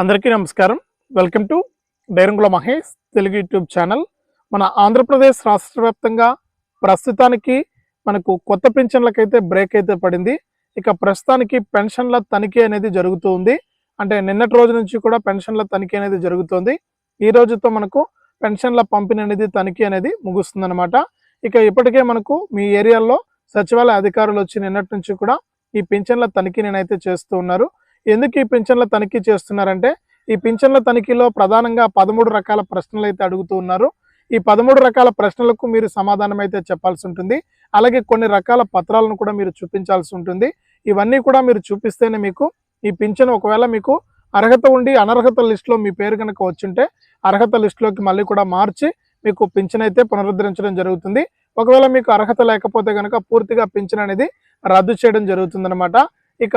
అందరికీ నమస్కారం. Welcome to Dairangula Mahesh Telugu YouTube channel. మన ఆంధ్రప్రదేశ్ రాష్ట్ర వ్యాప్తంగా ప్రస్తుతానికి మనకు కొత్త పెన్షన్లకైతే బ్రేక్ అయితే పడింది. ఇక ప్రస్తుతానికి పెన్షన్ల తనిఖీ అనేది జరుగుతూ ఉంది. అంటే నిన్నటి రోజు నుంచి కూడా పెన్షన్ల తనిఖీ అనేది జరుగుతుంది. ఈ రోజుతో మనకు పెన్షన్ల పంపిణీ అనేది తనిఖీ అనేది ముగుస్తుందన్నమాట. ఇక ఇప్పటికే మనకు మీ ఏరియాలో సచివాలయ అధికారులు వచ్చి నిన్నటి నుంచి కూడా ఈ పింఛన్ల తనిఖీ నేనైతే చేస్తూ ఉన్నారు. ఎందుకు ఈ పింఛన్ల తనిఖీ చేస్తున్నారంటే ఈ పింఛన్ల తనిఖీలో ప్రధానంగా పదమూడు రకాల ప్రశ్నలు అయితే అడుగుతూ ఉన్నారు. ఈ పదమూడు రకాల ప్రశ్నలకు మీరు సమాధానం అయితే చెప్పాల్సి ఉంటుంది. అలాగే కొన్ని రకాల పత్రాలను కూడా మీరు చూపించాల్సి ఉంటుంది. ఇవన్నీ కూడా మీరు చూపిస్తేనే మీకు ఈ పింఛన్ ఒకవేళ మీకు అర్హత ఉండి అనర్హత లిస్టులో మీ పేరు కనుక వచ్చింటే అర్హత లిస్టులోకి మళ్ళీ కూడా మార్చి మీకు పింఛన్ అయితే పునరుద్ధరించడం జరుగుతుంది. ఒకవేళ మీకు అర్హత లేకపోతే కనుక పూర్తిగా పింఛన్ అనేది రద్దు చేయడం జరుగుతుందన్నమాట. ఇక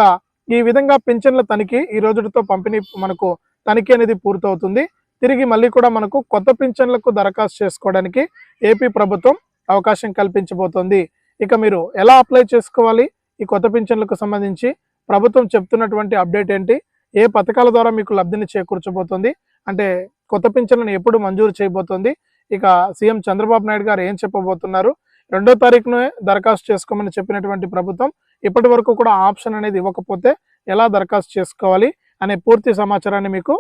ఈ విధంగా పింఛన్ల తనిఖీ ఈ రోజుతో పంపిణీ మనకు తనిఖీ అనేది పూర్తవుతుంది. తిరిగి మళ్ళీ కూడా మనకు కొత్త పింఛన్లకు దరఖాస్తు చేసుకోవడానికి ఏపీ ప్రభుత్వం అవకాశం కల్పించబోతోంది. ఇక మీరు ఎలా అప్లై చేసుకోవాలి? ఈ కొత్త పింఛన్లకు సంబంధించి ప్రభుత్వం చెప్తున్నటువంటి అప్డేట్ ఏంటి? ఏ పథకాల ద్వారా మీకు లబ్ధిని చేకూర్చబోతోంది? అంటే కొత్త పింఛన్లను ఎప్పుడు మంజూరు చేయబోతోంది? ఇక సీఎం చంద్రబాబు నాయుడు గారు ఏం చెప్పబోతున్నారు? రెండో తారీఖునే దరఖాస్తు చేసుకోమని చెప్పినటువంటి ప్రభుత్వం ఇప్పటి వరకు కూడా ఆప్షన్ అనేది ఇవ్వకపోతే ఎలా దరఖాస్తు చేసుకోవాలి అనే పూర్తి సమాచారాన్ని మీకు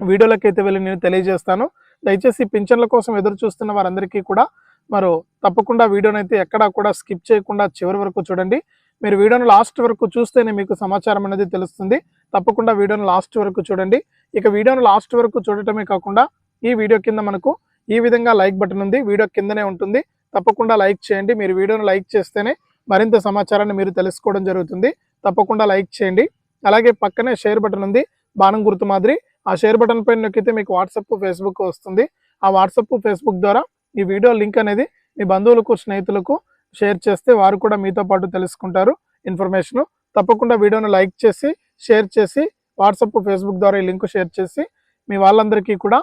వీడియోలోకి అయితే వెళ్ళి నేను తెలియజేస్తాను. దయచేసి పింఛన్ల కోసం ఎదురు చూస్తున్న వారందరికీ కూడా మరో తప్పకుండా వీడియోనైతే అయితే ఎక్కడా కూడా స్కిప్ చేయకుండా చివరి వరకు చూడండి. మీరు వీడియోను లాస్ట్ వరకు చూస్తేనే మీకు సమాచారం అనేది తెలుస్తుంది. తప్పకుండా వీడియోను లాస్ట్ వరకు చూడండి. ఇక వీడియోను లాస్ట్ వరకు చూడటమే కాకుండా ఈ వీడియో కింద మనకు ఈ విధంగా లైక్ బటన్ ఉంది. వీడియో కిందనే ఉంటుంది. తప్పకుండా లైక్ చేయండి. మీరు వీడియోను లైక్ చేస్తేనే మరింత సమాచారాన్ని మీరు తెలుసుకోవడం జరుగుతుంది. తప్పకుండా లైక్ చేయండి. అలాగే పక్కనే షేర్ బటన్ ఉంది. బాణం గుర్తు మాదిరి. ఆ షేర్ బటన్ పైన నొక్కితే మీకు వాట్సప్ ఫేస్బుక్ వస్తుంది. ఆ వాట్సాప్ ఫేస్బుక్ ద్వారా ఈ వీడియో లింక్ అనేది మీ బంధువులకు స్నేహితులకు షేర్ చేస్తే వారు కూడా మీతో పాటు తెలుసుకుంటారు ఇన్ఫర్మేషన్. తప్పకుండా వీడియోను లైక్ చేసి షేర్ చేసి వాట్సప్ ఫేస్బుక్ ద్వారా ఈ లింక్ షేర్ చేసి మీ వాళ్ళందరికీ కూడా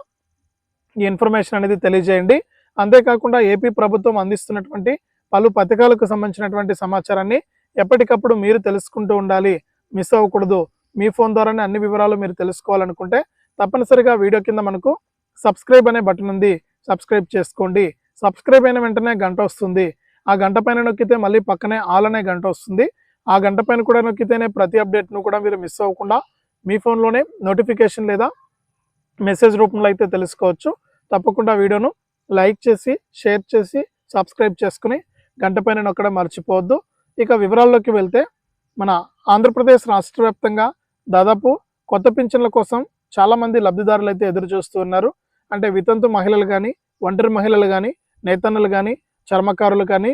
ఈ ఇన్ఫర్మేషన్ అనేది తెలియజేయండి. అంతేకాకుండా ఏపీ ప్రభుత్వం అందిస్తున్నటువంటి పలు పథకాలకు సంబంధించినటువంటి సమాచారాన్ని ఎప్పటికప్పుడు మీరు తెలుసుకుంటూ ఉండాలి. మిస్ అవ్వకూడదు. మీ ఫోన్ ద్వారానే అన్ని వివరాలు మీరు తెలుసుకోవాలనుకుంటే తప్పనిసరిగా వీడియో కింద మనకు సబ్స్క్రైబ్ అనే బటన్ ఉంది. సబ్స్క్రైబ్ చేసుకోండి. సబ్స్క్రైబ్ అయిన వెంటనే గంట వస్తుంది. ఆ గంట పైన నొక్కితే మళ్ళీ పక్కనే ఆల్ అనే గంట వస్తుంది. ఆ గంట పైన కూడా నొక్కితేనే ప్రతి అప్డేట్ను కూడా మీరు మిస్ అవ్వకుండా మీ ఫోన్లోనే నోటిఫికేషన్ లేదా మెసేజ్ రూపంలో అయితే తెలుసుకోవచ్చు. తప్పకుండా వీడియోను లైక్ చేసి షేర్ చేసి సబ్స్క్రైబ్ చేసుకుని గంట పైన నొక్కడం మర్చిపోవద్దు. ఇక వివరాల్లోకి వెళ్తే మన ఆంధ్రప్రదేశ్ రాష్ట్ర వ్యాప్తంగా దాదాపు కొత్త పింఛన్ల కోసం చాలామంది లబ్ధిదారులు అయితే ఎదురు చూస్తూ ఉన్నారు. అంటే వితంతు మహిళలు కానీ ఒంటరి మహిళలు కానీ నేతన్నలు కానీ చర్మకారులు కానీ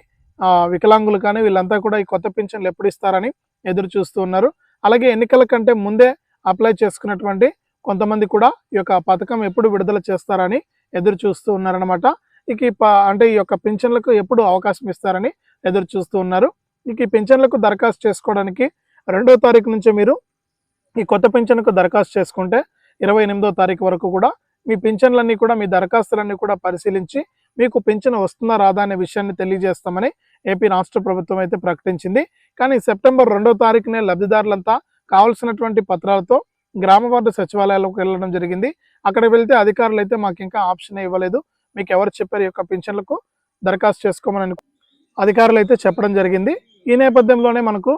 వికలాంగులు కానీ వీళ్ళంతా కూడా ఈ కొత్త పింఛన్లు ఎప్పుడు ఇస్తారని ఎదురు చూస్తూ ఉన్నారు. అలాగే ఎన్నికల కంటే ముందే అప్లై చేసుకున్నటువంటి కొంతమంది కూడా ఈ యొక్క పథకం ఎప్పుడు విడుదల చేస్తారని ఎదురు చూస్తూ ఉన్నారనమాట ఇక ప- అంటే ఈ యొక్క పింఛన్లకు ఎప్పుడు అవకాశం ఇస్తారని ఎదురు చూస్తూ ఉన్నారు. ఇక ఈ పింఛన్లకు దరఖాస్తు చేసుకోవడానికి రెండో తారీఖు నుంచి మీరు ఈ కొత్త పింఛన్కు దరఖాస్తు చేసుకుంటే ఇరవై ఎనిమిదో తారీఖు వరకు కూడా మీ పింఛన్లన్నీ కూడా మీ దరఖాస్తులన్నీ కూడా పరిశీలించి మీకు పింఛన్ వస్తుందా రాదా అనే విషయాన్ని తెలియజేస్తామని ఏపీ రాష్ట్ర ప్రభుత్వం అయితే ప్రకటించింది. కానీ సెప్టెంబర్ రెండో తారీఖునే లబ్ధిదారులంతా కావాల్సినటువంటి పత్రాలతో గ్రామ వార్డు సచివాలయాలకు వెళ్ళడం జరిగింది. అక్కడ వెళ్తే అధికారులు అయితే మాకు ఇంకా ఆప్షన్ ఇవ్వలేదు. మీకు ఎవరు చెప్పారు ఈ యొక్క పింఛన్లకు దరఖాస్తు చేసుకోమని అధికారులు అయితే చెప్పడం జరిగింది. ఈ నేపథ్యంలోనే మనకు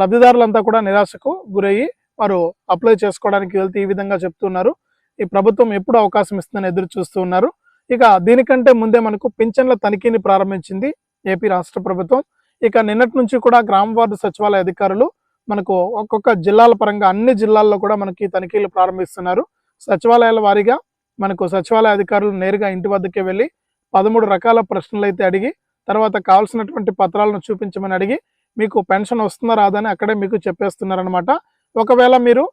లబ్ధిదారులంతా కూడా నిరాశకు గురయ్యి వారు అప్లై చేసుకోవడానికి వెళ్తే ఈ విధంగా చెప్తున్నారు. ఈ ప్రభుత్వం ఎప్పుడు అవకాశం ఇస్తుందని ఎదురు చూస్తూ ఉన్నారు. ఇక దీనికంటే ముందే మనకు పింఛన్ల తనిఖీని ప్రారంభించింది ఏపీ రాష్ట్ర ప్రభుత్వం. ఇక నిన్నటి నుంచి కూడా గ్రామ వార్డు సచివాలయ అధికారులు మనకు ఒక్కొక్క జిల్లాల పరంగా అన్ని జిల్లాల్లో కూడా మనకి తనిఖీలు ప్రారంభిస్తున్నారు. సచివాలయాల వారీగా మనకు సచివాలయ అధికారులు నేరుగా ఇంటి వద్దకే వెళ్ళి పదమూడు రకాల ప్రశ్నలు అయితే అడిగి తర్వాత కావాల్సినటువంటి పత్రాలను చూపించమని అడిగి మీకు పెన్షన్ వస్తుందా రాదని అక్కడే మీకు చెప్పేస్తున్నారనమాట ఒకవేళ మీరు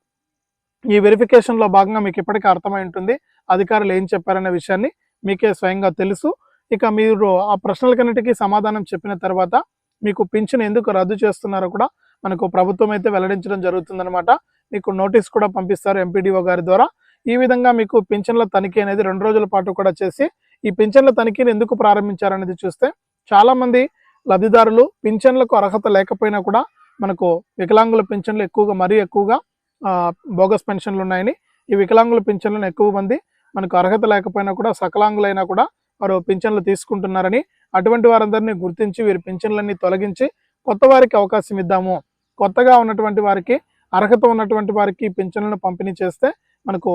ఈ వెరిఫికేషన్లో భాగంగా మీకు ఇప్పటికీ అర్థమై ఉంటుంది అధికారులు ఏం చెప్పారనే విషయాన్ని మీకే స్వయంగా తెలుసు. ఇక మీరు ఆ ప్రశ్నలకన్నిటికీ సమాధానం చెప్పిన తర్వాత మీకు పింఛన్ ఎందుకు రద్దు చేస్తున్నారో కూడా మనకు ప్రభుత్వం అయితే వెల్లడించడం జరుగుతుందనమాట మీకు నోటీస్ కూడా పంపిస్తారు ఎంపీడీఓ గారి ద్వారా. ఈ విధంగా మీకు పింఛన్ల తనిఖీ అనేది రెండు రోజుల పాటు కూడా చేసి ఈ పింఛన్ల తనిఖీని ఎందుకు ప్రారంభించారనేది చూస్తే చాలామంది లబ్ధిదారులు పింఛన్లకు అర్హత లేకపోయినా కూడా మనకు వికలాంగుల పింఛన్లు ఎక్కువగా మరీ ఎక్కువగా బోగస్ పెన్షన్లు ఉన్నాయని ఈ వికలాంగుల పింఛన్లను ఎక్కువ మంది మనకు అర్హత లేకపోయినా కూడా సకలాంగులైనా కూడా వారు పింఛన్లు తీసుకుంటున్నారని అటువంటి వారందరినీ గుర్తించి వీరి పింఛన్లన్నీ తొలగించి కొత్త వారికి అవకాశం ఇద్దాము. కొత్తగా ఉన్నటువంటి వారికి అర్హత ఉన్నటువంటి వారికి పింఛన్లను పంపిణీ చేస్తే మనకు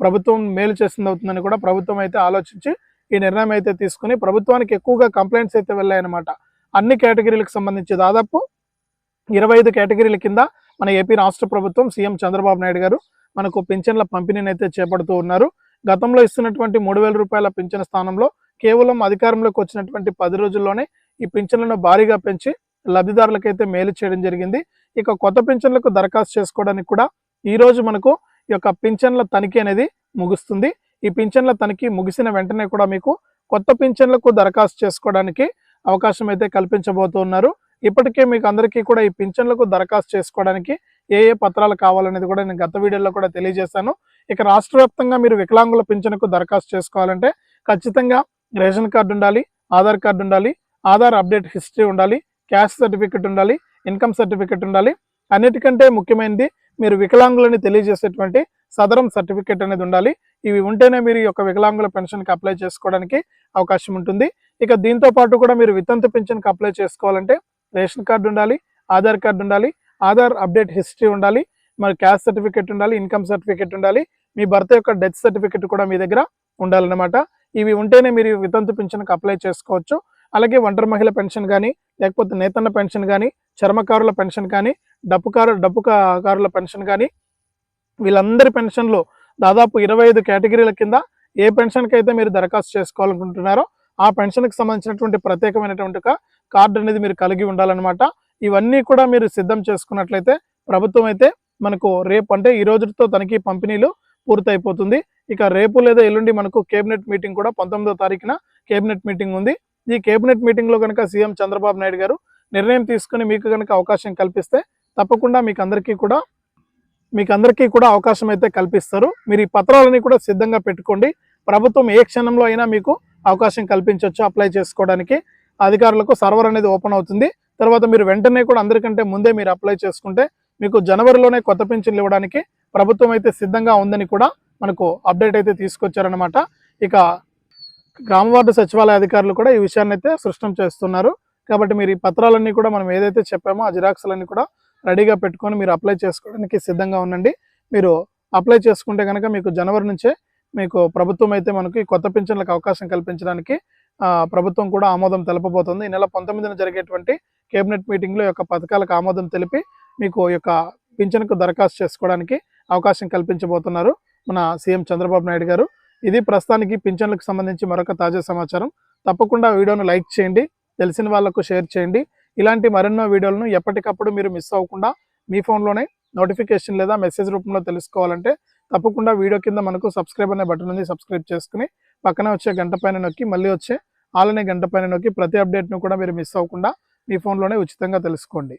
ప్రభుత్వం మేలు చేస్తుంది అవుతుందని కూడా ప్రభుత్వం అయితే ఆలోచించి ఈ నిర్ణయం అయితే తీసుకుని ప్రభుత్వానికి ఎక్కువగా కంప్లైంట్స్ అయితే వెళ్ళాయన్నమాట. అన్ని కేటగిరీలకు సంబంధించి దాదాపు ఇరవై ఐదు కేటగిరీల కింద మన ఏపీ రాష్ట్ర ప్రభుత్వం సీఎం చంద్రబాబు నాయుడు గారు మనకు పింఛన్ల పంపిణీని అయితే చేపడుతూ ఉన్నారు. గతంలో ఇస్తున్నటువంటి మూడు వేల రూపాయల పింఛన్ స్థానంలో కేవలం అధికారంలోకి వచ్చినటువంటి పది రోజుల్లోనే ఈ పింఛన్లను భారీగా పెంచి లబ్ధిదారులకైతే మేలు చేయడం జరిగింది. ఇక కొత్త పింఛన్లకు దరఖాస్తు చేసుకోవడానికి కూడా ఈరోజు మనకు ఈ యొక్క పింఛన్ల తనిఖీ అనేది ముగుస్తుంది. ఈ పింఛన్ల తనిఖీ ముగిసిన వెంటనే కూడా మీకు కొత్త పింఛన్లకు దరఖాస్తు చేసుకోవడానికి అవకాశం అయితే కల్పించబోతున్నారు. ఇప్పటికే మీకు అందరికీ కూడా ఈ పింఛన్లకు దరఖాస్తు చేసుకోవడానికి ఏ ఏ పత్రాలు కావాలనేది కూడా నేను గత వీడియోలో కూడా తెలియజేశాను. ఇక రాష్ట్ర వ్యాప్తంగా మీరు వికలాంగుల పింఛన్కు దరఖాస్తు చేసుకోవాలంటే ఖచ్చితంగా రేషన్ కార్డు ఉండాలి ఆధార్ కార్డు ఉండాలి ఆధార్ అప్డేట్ హిస్టరీ ఉండాలి క్యాస్ట్ సర్టిఫికెట్ ఉండాలి ఇన్కమ్ సర్టిఫికెట్ ఉండాలి. అన్నిటికంటే ముఖ్యమైనది మీరు వికలాంగులని తెలియజేసేటువంటి సదరం సర్టిఫికెట్ అనేది ఉండాలి. ఇవి ఉంటేనే మీరు ఈ యొక్క వికలాంగుల పెన్షన్కి అప్లై చేసుకోవడానికి అవకాశం ఉంటుంది. ఇక దీంతో పాటు కూడా మీరు వితంతు పెన్షన్కి అప్లై చేసుకోవాలంటే రేషన్ కార్డు ఉండాలి ఆధార్ కార్డు ఉండాలి ఆధార్ అప్డేట్ హిస్టరీ ఉండాలి మరి క్యాస్ట్ సర్టిఫికెట్ ఉండాలి ఇన్కమ్ సర్టిఫికెట్ ఉండాలి మీ భర్త యొక్క డెత్ సర్టిఫికెట్ కూడా మీ దగ్గర ఉండాలన్నమాట. ఇవి ఉంటేనే మీరు వితంతు పెన్షన్కి అప్లై చేసుకోవచ్చు. అలాగే ఒంటరి మహిళ పెన్షన్ కానీ లేకపోతే నేతన్న పెన్షన్ కానీ చర్మకారుల పెన్షన్ కానీ డప్పుకారు డప్పుకారుల పెన్షన్ కానీ వీళ్ళందరి పెన్షన్లు దాదాపు ఇరవై ఐదు కేటగిరీల కింద ఏ పెన్షన్కి అయితే మీరు దరఖాస్తు చేసుకోవాలనుకుంటున్నారో ఆ పెన్షన్కి సంబంధించినటువంటి ప్రత్యేకమైనటువంటి కార్డు అనేది మీరు కలిగి ఉండాలన్నమాట. ఇవన్నీ కూడా మీరు సిద్ధం చేసుకున్నట్లయితే ప్రభుత్వం అయితే మనకు రేపు అంటే ఈ రోజుతో తనిఖీ పంపిణీలు పూర్తయిపోతుంది. ఇక రేపు లేదా ఎల్లుండి మనకు కేబినెట్ మీటింగ్ కూడా పంతొమ్మిదో తారీఖున కేబినెట్ మీటింగ్ ఉంది. ఈ కేబినెట్ మీటింగ్లో కనుక సీఎం చంద్రబాబు నాయుడు గారు నిర్ణయం తీసుకుని మీకు కనుక అవకాశం కల్పిస్తే తప్పకుండా మీకు అందరికీ కూడా మీకు అందరికీ కూడా అవకాశం అయితే కల్పిస్తారు. మీరు ఈ పత్రాలని కూడా సిద్ధంగా పెట్టుకోండి. ప్రభుత్వం ఏ క్షణంలో అయినా మీకు అవకాశం కల్పించవచ్చు అప్లై చేసుకోవడానికి. అధికారులకు సర్వర్ అనేది ఓపెన్ అవుతుంది. తర్వాత మీరు వెంటనే కూడా అందరికంటే ముందే మీరు అప్లై చేసుకుంటే మీకు జనవరిలోనే కొత్త పింఛన్లు ఇవ్వడానికి ప్రభుత్వం అయితే సిద్ధంగా ఉందని కూడా మనకు అప్డేట్ అయితే తీసుకొచ్చారనమాట ఇక గ్రామ వార్డు సచివాలయ అధికారులు కూడా ఈ విషయాన్ని అయితే సృష్టం చేస్తున్నారు. కాబట్టి మీరు ఈ పత్రాలన్నీ కూడా మనం ఏదైతే చెప్పామో ఆ జిరాక్స్లన్నీ కూడా రెడీగా పెట్టుకొని మీరు అప్లై చేసుకోవడానికి సిద్ధంగా ఉండండి. మీరు అప్లై చేసుకుంటే కనుక మీకు జనవరి నుంచే మీకు ప్రభుత్వం అయితే మనకి కొత్త పింఛన్లకు అవకాశం కల్పించడానికి ప్రభుత్వం కూడా ఆమోదం తెలపబోతుంది. ఈ నెల పంతొమ్మిదిన జరిగేటువంటి కేబినెట్ మీటింగ్లో యొక్క పథకాలకు ఆమోదం తెలిపి మీకు యొక్క పింఛన్కు దరఖాస్తు చేసుకోవడానికి అవకాశం కల్పించబోతున్నారు మన సీఎం చంద్రబాబు నాయుడు గారు. ఇది ప్రస్తుతానికి పింఛన్లకు సంబంధించి మరొక తాజా సమాచారం. తప్పకుండా వీడియోను లైక్ చేయండి తెలిసిన వాళ్ళకు షేర్ చేయండి. ఇలాంటి మరెన్నో వీడియోలను ఎప్పటికప్పుడు మీరు మిస్ అవ్వకుండా మీ ఫోన్లోనే నోటిఫికేషన్ లేదా మెసేజ్ రూపంలో తెలుసుకోవాలంటే తప్పకుండా వీడియో కింద మనకు సబ్స్క్రైబ్ అనే బటన్ ఉంది సబ్స్క్రైబ్ చేసుకుని పక్కనే వచ్చే గంట పైన నొక్కి మళ్ళీ వచ్చే ఆలనే గంట పైన నొక్కి ప్రతి అప్డేట్ను కూడా మీరు మిస్ అవ్వకుండా మీ ఫోన్లోనే ఉచితంగా తెలుసుకోండి.